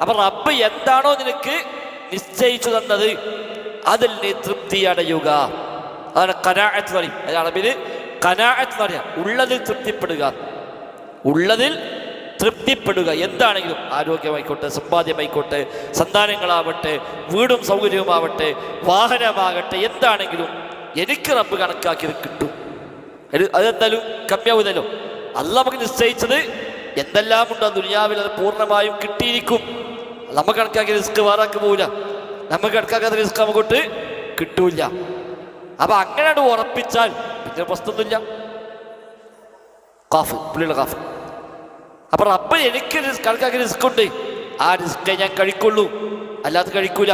അപ്പൊ റബ്ബ് എന്താണോ നിനക്ക് നിശ്ചയിച്ചു തന്നത് അതിൽ നീ തൃപ്തി അടയുക. അതാണ് കനാഅത്ത് എന്ന് പറയും. അത് അറബിൽ കനാഅത്ത് എന്ന് പറയാം. ഉള്ളതിൽ തൃപ്തിപ്പെടുക. ഉള്ളതിൽ തൃപ്തിപ്പെടുക. എന്താണെങ്കിലും ആരോഗ്യമായിക്കോട്ടെ സമ്പാദ്യമായിക്കോട്ടെ സന്താനങ്ങളാവട്ടെ വീടും സൗകര്യവുമാവട്ടെ വാഹനമാകട്ടെ എന്താണെങ്കിലും എനിക്ക് റബ്ബ് കണക്കാക്കിയത് കിട്ടും. അത് അതെന്തായാലും കമ്മിയാവുന്നല്ലോ അല്ല നമുക്ക് നിശ്ചയിച്ചത് എന്തെല്ലാം ഉണ്ടോ? ദുനിയാവിൽ അത് പൂർണമായും കിട്ടിയിരിക്കും. നമുക്ക് കണക്കാക്കിയ റിസ്ക് വേറാക്ക് പോവില്ല. നമുക്ക് കണക്കാക്കാത്ത റിസ്ക് നമുക്കൊട്ട് കിട്ടൂല അപ്പൊ അങ്ങനെ ഉറപ്പിച്ചാൽ പിന്നെ പ്രശ്നമൊന്നുമില്ല. കാഫ് പുള്ളിയുടെ കാഫ്. അപ്പൊ റബ്ബ് എനിക്ക് കണക്കാക്കി റിസ്ക് ഉണ്ട് ആ റിസ്ക് ഞാൻ കഴിക്കുള്ളൂ. അല്ലാതെ കഴിക്കൂല.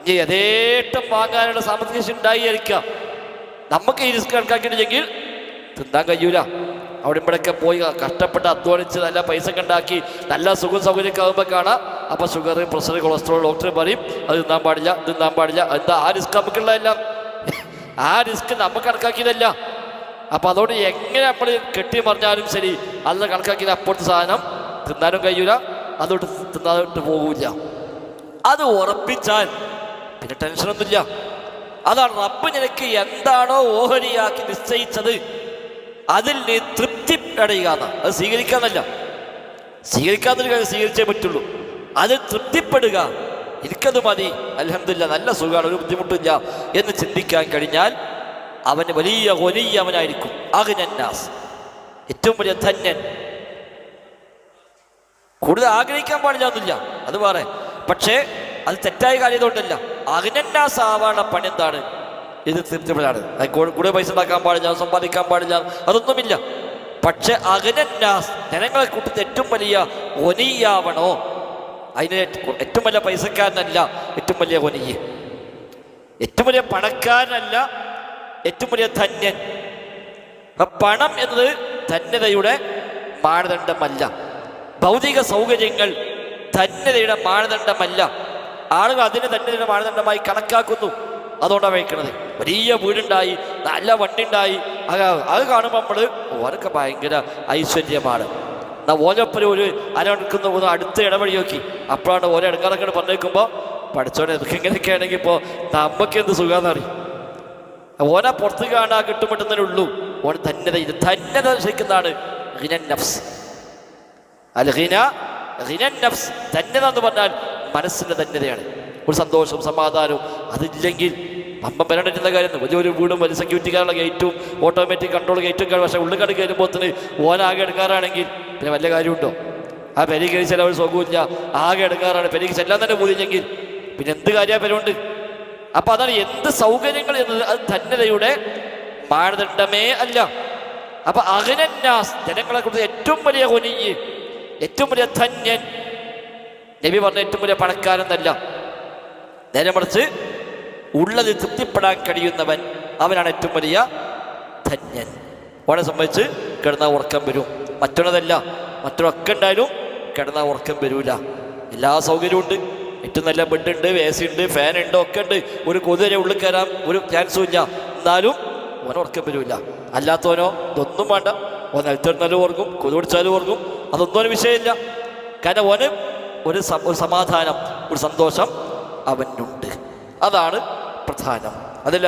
ഇനി യഥേട്ടം വാങ്ങാനുള്ള സാമ്പത്തിക ഉണ്ടായിരിക്കാം. നമുക്ക് ഈ റിസ്ക് കണക്കാക്കിയിട്ടില്ലെങ്കിൽ തിന്നാൻ കഴിയൂല. അവിടെ ഇവിടെയൊക്കെ പോയി കഷ്ടപ്പെട്ട് അധ്വാനിച്ച് നല്ല പൈസ ഒക്കെ ഉണ്ടാക്കി നല്ല സുഖം സൗകര്യമൊക്കെ ആകുമ്പോൾ കാണാം. അപ്പോൾ ഷുഗർ പ്രഷർ കൊളസ്ട്രോൾ ഡോക്ടർ പറയും അത് തിന്നാൻ പാടില്ല തിന്നാൻ പാടില്ല. എന്താ ആ റിസ്ക് നമുക്കുള്ളതല്ല ആ റിസ്ക് നമുക്ക് കണക്കാക്കിയതല്ല. അപ്പൊ അതുകൊണ്ട് എങ്ങനെ നമ്മൾ കെട്ടി പറഞ്ഞാലും ശരി അല്ല കണക്കാക്കിയത് അപ്പോഴത്തെ സാധനം തിന്നാനും കഴിയൂല അതോട്ട് തിന്നാതോട്ട് പോകൂല അത് ഉറപ്പിച്ചാൽ പിന്നെ ടെൻഷനൊന്നുമില്ല അതാണ് റബ്ബ് നിനക്ക് എന്താണോ ഓഹരിയാക്കി നിശ്ചയിച്ചത്. അതിൽ നീ തൃപ്തി അടയുക അത് സ്വീകരിക്കാന്നല്ല. സ്വീകരിക്കാത്തൊരു കാര്യം സ്വീകരിച്ചേ പറ്റുള്ളൂ. അതിൽ തൃപ്തിപ്പെടുക. എനിക്കത് മതി. അലഹമില്ല നല്ല സുഖമാണ് ഒരു ബുദ്ധിമുട്ടില്ല എന്ന് ചിന്തിക്കാൻ കഴിഞ്ഞാൽ അവന് വലിയ വലിയ അവനായിരിക്കും. അഗ്നന്നാസ് ഏറ്റവും വലിയ ധന്യൻ. കൂടുതൽ ആഗ്രഹിക്കാൻ പാടില്ല അത് വേറെ. പക്ഷേ അത് തെറ്റായ കാര്യം കൊണ്ടല്ല അഗ്നന്നാസ് ആവാനുള്ള പണി എന്താണ്? ഇത് തൃപ്തിപ്പെടാണ് അത് കൂടുതൽ പൈസ ഉണ്ടാക്കാൻ പാടില്ല സമ്പാദിക്കാൻ പാടില്ല അതൊന്നുമില്ല. പക്ഷെ അഗ്നന്നാസ് ജനങ്ങളെ കൂട്ടത്തിൽ ഏറ്റവും വലിയ ഒനിയാവണോ? അതിന് ഏറ്റവും വലിയ പൈസക്കാരനല്ല ഏറ്റവും വലിയ കൊനിയ്. ഏറ്റവും വലിയ പണക്കാരനല്ല ഏറ്റവും വലിയ ധന്യൻ. പണം എന്നത് ധന്യതയുടെ മാനദണ്ഡമല്ല. ഭൗതിക സൗകര്യങ്ങൾ ധന്യതയുടെ മാനദണ്ഡമല്ല. ആളുകൾ അതിനെ ധന്യതയുടെ മാനദണ്ഡമായി കണക്കാക്കുന്നു. അതുകൊണ്ടാണ് വയ്ക്കണത്. വലിയ വീടുണ്ടായി നല്ല വണ്ടി ഉണ്ടായി അത് കാണുമ്പോൾ നമ്മൾ ഓരൊക്കെ ഭയങ്കര ഐശ്വര്യമാണ്. എന്നാ ഓലപ്പന ഒരു അരക്കുന്ന ഒന്ന് അടുത്ത ഇടവഴി നോക്കി. അപ്പോഴാണ് ഓല എടുക്കാതൊക്കെ പറഞ്ഞേക്കുമ്പോൾ പഠിച്ചോടെ ഇതൊക്കെ ഇങ്ങനെയൊക്കെ ആണെങ്കിൽ ഇപ്പോൾ നമുക്ക് എന്ത് സുഖാന്നറിയും ഓനെ പുറത്ത് കാണാൻ കിട്ടുമ്പോട്ടുന്നതിനെ ഉള്ളൂ. ഓൻ തന്നെ തന്നെ ദർശിക്കുന്നതാണ് ഹിനൻ നഫ്സ്. അൽ ഹിന ഹിനൻ നഫ്സ് തന്നെ എന്ന് പറഞ്ഞാൽ മനസ്സിന്റെ തന്നെയാണ്. ഒരു സന്തോഷവും സമാധാനവും അതില്ലെങ്കിൽ പമ്പം വരണ്ടിട്ടുള്ള കാര്യം വലിയൊരു വീടും വലിയ സെക്യൂരിറ്റിക്കാരുടെ ഗേറ്റും ഓട്ടോമാറ്റിക് കൺട്രോൾ ഗേറ്റും കാണും പക്ഷേ ഉള്ളിൽ കട കയറുമ്പോൾ തന്നെ ഓനാകെ എടുക്കാറാണെങ്കിൽ പിന്നെ വല്ല കാര്യമുണ്ടോ? ആ പെരി കയറി ചിലവർ സുഖമില്ല ആകെ എടുക്കാറാണ്. പെരിക്ക് ചെല്ലാൻ തന്നെ പോയില്ലെങ്കിൽ പിന്നെ എന്ത് കാര്യമാണ് പെരുണ്ട് അപ്പൊ അതാണ് എന്ത് സൗകര്യങ്ങൾ എന്നത് അത് ധന്യതയുടെ മാനദണ്ഡമേ അല്ല. അപ്പൊ അഹനന്നാസ് ജനങ്ങളെ കുറിച്ച് ഏറ്റവും വലിയ കൊനിഞ്ഞ് ഏറ്റവും വലിയ ധന്യൻ. നബി പറഞ്ഞ ഏറ്റവും വലിയ പണക്കാരെന്നല്ല നേരെ മറിച്ച് ഉള്ളതിൽ തൃപ്തിപ്പെടാൻ കഴിയുന്നവൻ അവനാണ് ഏറ്റവും വലിയ ധന്യൻ. അവനെ സംബന്ധിച്ച് കിടന്ന ഉറക്കം വരും. മറ്റുള്ളതല്ല മറ്റൊരൊക്കെ ഉണ്ടായാലും കിടന്ന ഉറക്കം വരൂല. എല്ലാ സൗകര്യവും ഉണ്ട്. ഏറ്റവും നല്ല ബെഡുണ്ട് എ സി ഉണ്ട് ഫാൻ ഉണ്ട് ഒക്കെ ഉണ്ട്. ഒരു കൊതുവരെ ഉള്ളിൽ കയറാൻ ഒരു ചാൻസും ഇല്ല. എന്നാലും ഓന ഉറക്കം വരൂല. അല്ലാത്തവനോ ഇതൊന്നും വേണ്ട. ഓൻ നിലത്തിരുന്നാലും ഓർക്കും കൊതു പിടിച്ചാലും ഓർക്കും അതൊന്നും ഒരു വിഷയമില്ല. കാരണം ഓന് ഒരു സമാധാനം ഒരു സന്തോഷം അവനുണ്ട്. അതാണ് പ്രധാനം. അതല്ല